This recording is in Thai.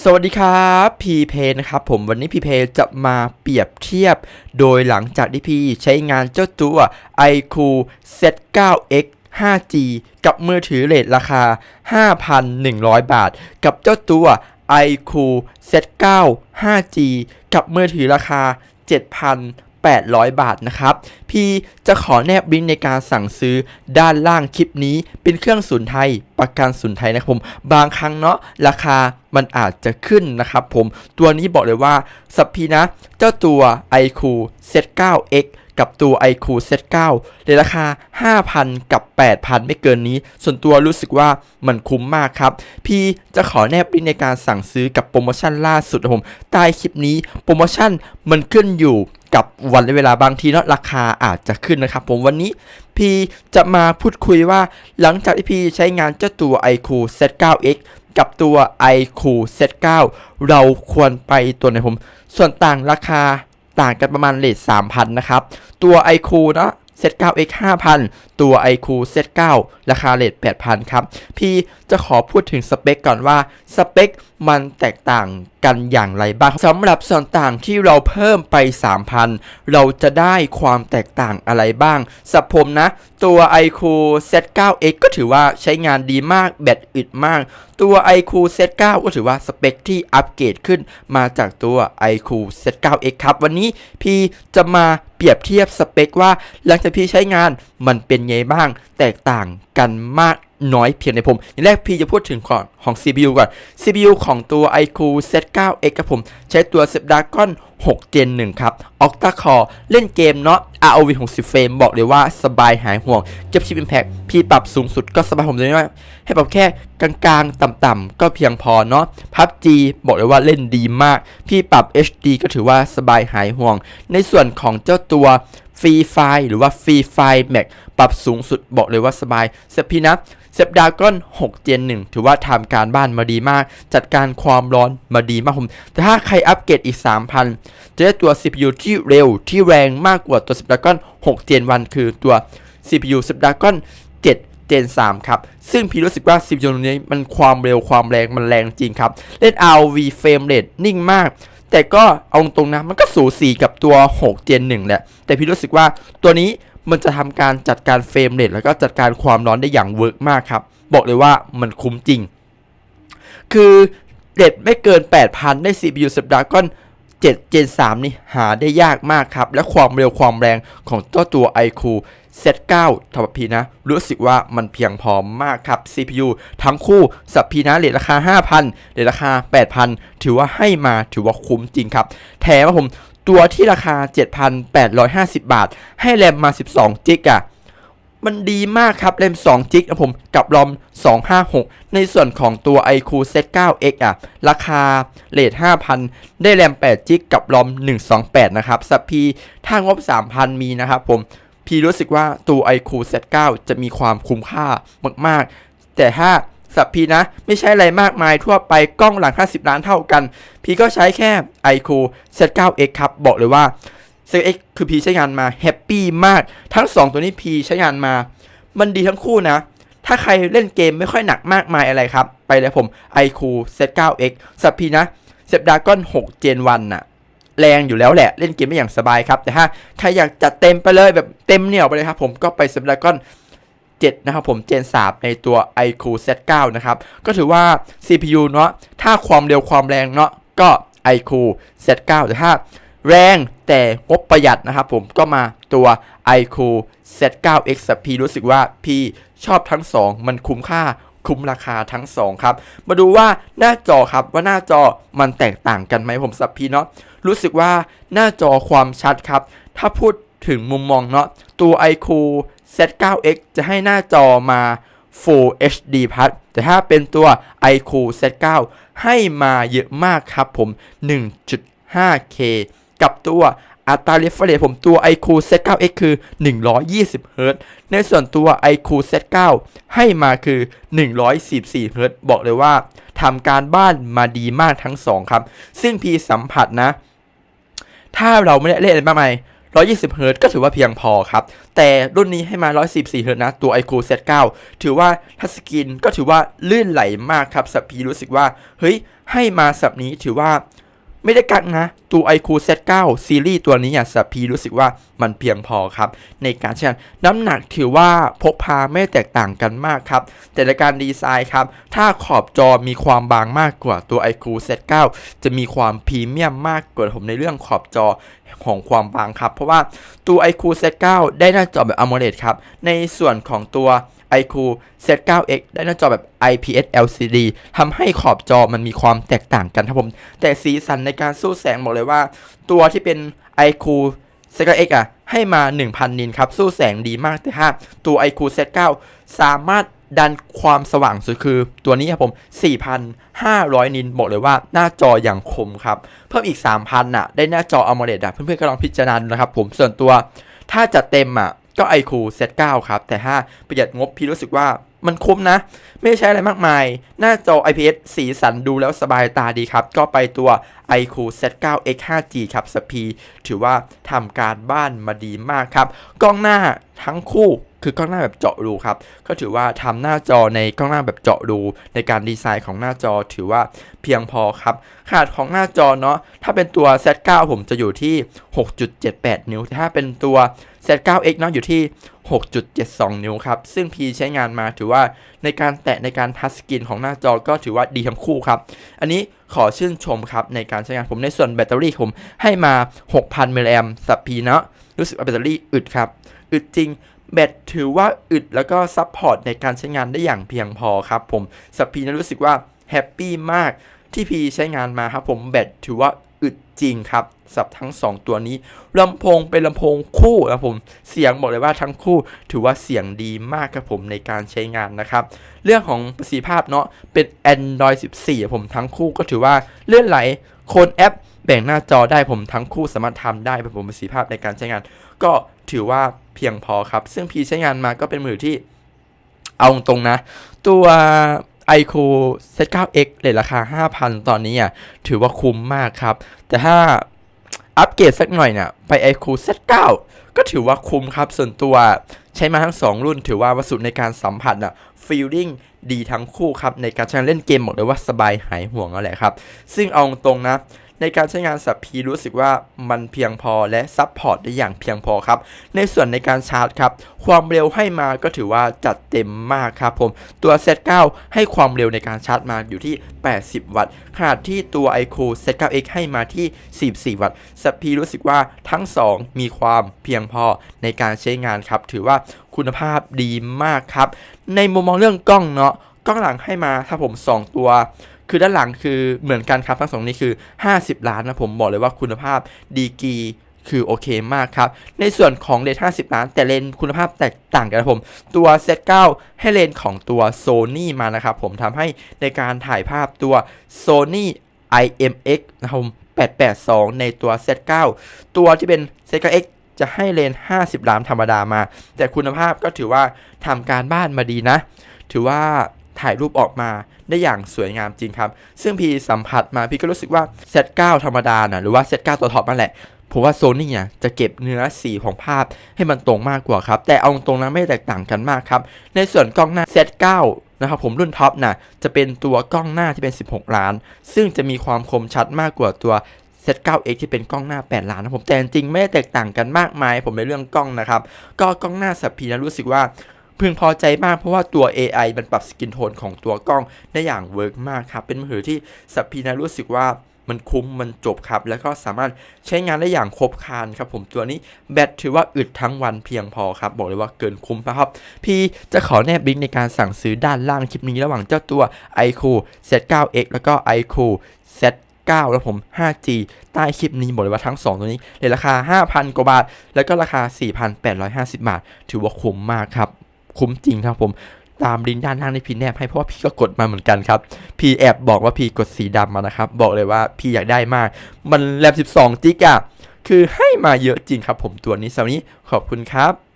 สวัสดีครับพีเพนะครับผมวันนี้พีเพจะมาเปรียบเทียบ โดยหลังจากที่พี่ใช้งานเจ้าตัว iQ Z9X 5G กับมือถือเลทราคา 5,100 บาท กับเจ้าตัว iQ Z9 5G กับมือถือราคา 800 บาทนะครับ พี่จะขอแนบลิงก์ในการสั่งซื้อด้านล่างคลิปนี้ เป็นเครื่องศูนย์ไทย ประกันศูนย์ไทยนะครับผม บางครั้งเนาะราคามันอาจจะขึ้นนะครับผม ตัวนี้บอกเลยว่าสัพพีนะ เจ้าตัว iQ Set 9X กับตัว iQ Set 9ในราคา 5,000 กับ 8,000 ไม่เกินนี้ ส่วนตัวรู้สึกว่ามันคุ้มมากครับ พี่จะขอแนบลิงก์ในการสั่งซื้อกับโปรโมชั่นล่าสุดนะผม ใต้คลิปนี้โปรโมชั่นมันขึ้นอยู่ กับวันและเวลาบางทีเนาะราคาอาจจะขึ้นนะครับผมวันนี้พี่จะมาพูดคุยว่าหลังจากที่พี่ใช้งานเจ้าตัว iQ Set 9X กับตัว iQ Set 9เราควรไปตัวไหนผม ส่วนต่างราคาต่างกันประมาณเลท3,000 นะครับ ตัว iQ เนาะ Set 9X 5,000 ตัว iQ Set 9ราคาเลท8,000 ครับ พี่จะขอพูดถึงสเปคก่อนว่า สเปคมันแตกต่าง กันอย่างไรบ้างสำหรับส่วนต่างที่เราเพิ่มไป 3,000 เราจะได้ความแตกต่างอะไรบ้างสับผมนะ ตัว iQ Set 9X ก็ถือว่าใช้งานดีมากแบตอึดมาก ตัว iQ Set 9ก็ถือว่าสเปคที่อัปเกรดขึ้นมาจากตัว iQ Set 9X ครับ วันนี้พี่จะมาเปรียบเทียบสเปคว่าหลังจากพี่ใช้งาน มันเป็นไงบ้างแตกต่างกันมากน้อยเพียงในผมอย่างแรกพี่จะพูดถึงก่อนของ CPU ก่อน CPU ของตัว iQ Set 9X ครับผม ใช้ตัว Snapdragon 6 Gen 1 ครับ Octa Core เล่นเกมเนาะ ROV 60 เฟรมบอกเลยว่าสบายหายห่วง เก็บชิป Impact พี่ปรับสูงสุดก็สบายผมเลยว่า ให้ปรับแค่กลางๆ ต่ำๆ ก็เพียงพอเนาะ PUBG บอกเลยว่าเล่นดีมาก พี่ปรับ HD ก็ถือว่าสบายหายห่วง ในส่วนของเจ้าตัว ฟรีไฟหรือว่าฟรีไฟ Max ปรับสูงสุดบอกเลยว่าสบายเสร็จพี่นะเซฟดากอน6 Gen 1 ถือว่าทำการบ้านมาดีมาก จัดการความร้อนมาดีมากผมแต่ถ้าใครอัปเกรดอีก 3,000 จะได้ตัว CPU ที่เร็วที่แรงมากกว่าตัว Snapdragon 6 Gen 1 คือตัว CPU Snapdragon 7 Gen 3 ครับ ซึ่งพี่รู้สึกว่า CPU ตัวนี้มันความเร็วความแรงมันแรงจริงครับ เล่น Rv frame rate นิ่งมาก แต่ก็เอาตรงนะ มันก็สูสีกับตัว 6 Gen 1 แหละ แต่พี่รู้สึกว่าตัวนี้มันจะทำการจัดการเฟรมเรทแล้วก็จัดการความร้อนได้อย่างเวิร์กมากครับ บอกเลยว่ามันคุ้มจริง คือเรทไม่เกิน 8,000 ได้ CPU Snapdragon 7 Gen 3 นี่หาได้ยากมากครับ และความเร็วความแรงของเจ้าตัว iQ Set 9ทัพีนะรู้สึกว่ามันเพียงพอมากครับ CPU ทั้งคู่สับพีนะเรทราคา 5,000เรทราคา 8,000 ถือว่าให้มาถือว่าคุ้มจริงครับ แถมผมตัวที่ราคา 7,850 บาท ให้แรมมา 12จิกอะมันดีมากครับแรม2จิกนะผมกับรอม 256 ในส่วนของตัว iQ Set 9X อะ ราคาเลท5,000 ได้แรม8จิกกับรอม 128 นะครับสับพีถ้างบ 3,000 มีนะครับผม พี่รู้สึกว่าตัว iQ Set 9จะมีความคุ้มค่ามากๆ แต่ถ้าสับพีนะ ไม่ใช่อะไรมากมายทั่วไปกล้องหลัง 50 ล้านเท่ากัน พี่ก็ใช้แค่ iQ Set 9X ครับ บอกเลยว่า Set X คือพี่ใช้งานมาแฮปปี้มาก ทั้ง 2 ตัวนี้พี่ใช้งานมา มันดีทั้งคู่นะ ถ้าใครเล่นเกมไม่ค่อยหนักมากมายอะไรครับ ไปเลยผม iQ Set 9X สับพีนะ Snapdragon 6 Gen 1น่ะ แรงอยู่แล้วแหละ เล่นเกมไม่อย่างสบายครับ แต่ถ้าใครอยากจัดเต็มไปเลยแบบเต็มเหนี่ยวไปเลยครับผมก็ไป Snapdragon 7นะครับผม Gen 3ในตัว iQ Set 9นะครับ ก็ถือว่า CPU เนาะถ้าความเร็วความแรงเนาะก็ iQ Set 9แต่ถ้าแรงแต่งบประหยัดนะครับผมก็มาตัว iQ Set 9 X พี่รู้สึกว่าพี่ชอบทั้ง 2 มันคุ้มค่า คุ้มราคาทั้ง 2 ครับ มาดูว่าหน้าจอครับว่าหน้าจอมันแตกต่างกันไหมผมสับพีเนาะรู้สึกว่าหน้าจอความชัดครับ ถ้าพูดถึงมุมมองเนาะตัว iQ Set 9X จะให้หน้าจอมา Full HD Plus แต่ถ้าเป็นตัว iQ Set 9ให้มาเยอะมากครับผม 1.5K กับตัว อัตรา refresh ผมตัว iQ Set 9X คือ 120 Hz ในส่วนตัว iQ Set 9 ให้มาคือ 144 Hz บอกเลยว่าทำการบ้านมาดีมากทั้ง 2 ครับ ซึ่งพีสัมผัสนะ ถ้าเราไม่ได้เล่นอะไรมากมาย120 Hz ก็ถือว่าเพียงพอครับ แต่รุ่นนี้ให้มา114 Hz นะ ตัว iQOO Z9 ถือว่าทัชสกรีนก็ถือว่าลื่นไหลมากครับสับพีรู้สึกว่า เฮ้ย ให้มาสับนี้ถือว่า ไม่ได้กักนะ ตัว iQOO Z9 ซีรีส์ตัวนี้อะสับพีรู้สึกว่ามันเพียงพอครับ ในการใช้งานน้ำหนักถือว่าพกพาไม่แตกต่างกันมากครับ แต่ในการดีไซน์ครับ ถ้าขอบจอมีความบางมากกว่าตัว iQOO Z9 จะมีความพรีเมียมมากกว่าผมในเรื่องขอบจอของความบางครับ เพราะว่าตัว iQOO Z9 ได้หน้าจอแบบ AMOLED ครับ ในส่วนของตัว iQ Z9X ได้หน้าจอแบบ IPS LCD ทำให้ขอบจอมันมีความแตกต่างกันครับผม แต่สีสันในการสู้แสงบอกเลยว่า ตัวที่เป็น iQ Z9X อะ ให้มา 1,000 นินครับ สู้แสงดีมากแต่ถ้าตัว iQ Z9 สามารถดันความสว่างสุดคือตัวนี้ครับผม 4,500 นินบอกเลยว่าหน้าจออย่างคมครับ เพิ่มอีก 3,000น่ะ ได้หน้าจอ AMOLED อะ เพื่อนๆก็ลองพิจารณาดูนะครับผมส่วนตัวถ้าจะเต็มอะ ก็ iQOO Z9 ครับ แต่ถ้าประหยัดงบพี่รู้สึกว่ามันคุ้มนะ ไม่ใช้อะไรมากมาย หน้าจอ IPS สีสันดูแล้วสบายตาดีครับ ก็ไปตัว iQOO Z9X 5G ครับสปีถือว่าทำการบ้านมาดีมากครับ กล้องหน้าทั้งคู่ คือกล้องหน้าแบบเจาะรูครับ ก็ถือว่าทำหน้าจอในกล้องหน้าแบบเจาะรูในการดีไซน์ของหน้าจอถือว่าเพียงพอครับ ขนาดของหน้าจอเนาะถ้าเป็นตัว Z9 ผมจะอยู่ที่ 6.78 นิ้วถ้าเป็นตัว Z9X เนาะอยู่ที่ 6.72 นิ้วครับ ซึ่งพีใช้งานมาถือว่าในการแตะในการทัชสกรีนของหน้าจอก็ถือว่าดีทั้งคู่ครับ อันนี้ขอชื่นชมครับในการใช้งานผมในส่วนแบตเตอรี่ผมให้มา 6,000มิลลิแอมสับพีเนาะรู้สึกว่าแบตเตอรี่อึดครับ อึดจริง แบตถือว่าอึดแล้วก็ซัพพอร์ตในการใช้งานได้อย่างเพียงพอครับผมสับพีนั้นรู้สึกว่าแฮปปี้มากที่พีใช้งานมาครับผมแบตถือว่าอึดจริงครับสับทั้ง 2 ตัวนี้ลำโพงเป็นลำโพงคู่ครับผมเสียงบอกเลยว่าทั้งคู่ ถือว่าเสียงดีมากครับผมในการใช้งานนะครับ เรื่องของประสิทธิภาพเนาะเป็น Android 14ครับผมทั้งคู่ก็ถือว่าเลื่อนไหลโคนแอปแบ่งหน้าจอได้ผมทั้งคู่สามารถทำได้ครับผมประสิทธิภาพในการใช้งาน ก็ ถือว่าเพียงพอครับ ซึ่งพีใช้งานมาก็เป็นมือที่เอาตรงๆนะ ตัว iQOO Z9X เลยราคา 5,000 ตอนนี้อะถือว่าคุ้มมากครับ แต่ถ้าอัปเกรดสักหน่อยเนี่ยไป iQOO Z9 ก็ถือว่าคุ้มครับ ส่วนตัวใช้มาทั้ง 2 รุ่น ถือว่าวัสดุในการสัมผัสอะ feeling ดีทั้งคู่ครับ ในการใช้เล่นเกมบอกเลยว่าสบายหายห่วงแล้วแหละครับ ซึ่งเอาตรงๆนะ ในการใช้งานสับพีรู้สึกว่ามันเพียงพอและซับพอร์ตได้อย่างเพียงพอครับ ในส่วนในการชาร์จครับ ความเร็วให้มาก็ถือว่าจัดเต็มมากครับผม ตัว Z9 ให้ความเร็วในการชาร์จมาอยู่ที่ 80 วัตต์ ขนาดที่ตัว iQOO Z9X ให้มาที่ 44 วัตต์สับพีรู้สึกว่าทั้ง 2 มีความเพียงพอในการใช้งานครับ ถือว่าคุณภาพดีมากครับ ในมุมมองเรื่องกล้องเนาะกล้องหลังให้มาถ้าผม 2 ตัว คือด้านหลังคือเหมือนกันครับทั้งสองนี้คือ 50 ล้านนะผมบอกเลยว่าคุณภาพดีกีคือโอเคมากครับ ในส่วนของเลนส์50 ล้าน แต่เลนส์คุณภาพแตกต่างกันนะผม ตัว Z9 ให้เลนส์ของตัว Sony มานะครับผมทำให้ในการถ่ายภาพตัว Sony IMX นะครับผม882 ในตัว Z9 ตัวที่เป็น Z9X จะให้เลนส์50 ล้านธรรมดามา แต่คุณภาพก็ถือว่าทำการบ้านมาดีนะ ถือว่า ถ่ายรูปออกมาได้อย่างสวยงามจริงครับ ซึ่งพี่สัมผัสมาพี่ก็รู้สึกว่า Z9 ธรรมดานะหรือว่า Z9 ตัวท็อปนั่นแหละผมว่าโซนี่อะจะเก็บเนื้อสีของภาพให้มันตรงมากกว่าครับ แต่เอาตรงๆนะไม่แตกต่างกันมากครับ ในส่วนกล้องหน้า Z9 นะครับผมรุ่นท็อปนะจะเป็นตัวกล้องหน้าที่เป็น 16 ล้าน ซึ่งจะมีความคมชัดมากกว่าตัว Z9X ที่เป็นกล้องหน้า 8 ล้านนะผมแต่จริงไม่ได้แตกต่างกันมากมาย ผมในเรื่องกล้องนะครับ ก็กล้องหน้าสับพีนะรู้สึกว่า พึงพอใจมากเพราะว่าตัว AI มันปรับสกินโทนของตัวกล้องได้อย่างเวิร์กมากครับ เป็นมือถือที่สับพีนะรู้สึกว่ามันคุ้มมันจบครับ แล้วก็สามารถใช้งานได้อย่างครบครันครับผมตัวนี้แบตถือว่าอึดทั้งวันเพียงพอครับ บอกเลยว่าเกินคุ้มนะครับ พี่จะขอแนบลิงก์ในการสั่งซื้อด้านล่างคลิปนี้ระหว่างเจ้าตัว iQOO Z9X แล้วก็ iQOO Z 9แล้วผม 5G ใต้คลิปนี้บอกเลยว่าทั้ง 2 ตัวนี้ในราคา 5,000 กว่าบาท แล้วก็ราคา 4,850 บาท ถือว่าคุ้มมากครับ คุ้มจริงครับผมตามลิงก์ด้านล่างในพี่แนบให้เพราะว่าพี่ก็กดมาเหมือนกันครับ พี่แอบบอกว่าพี่กดสีดำมานะครับ บอกเลยว่าพี่อยากได้มาก มันแลบ12จิกอะคือให้มาเยอะจริงครับผมตัวนี้สำหรับวันนี้ขอบคุณครับ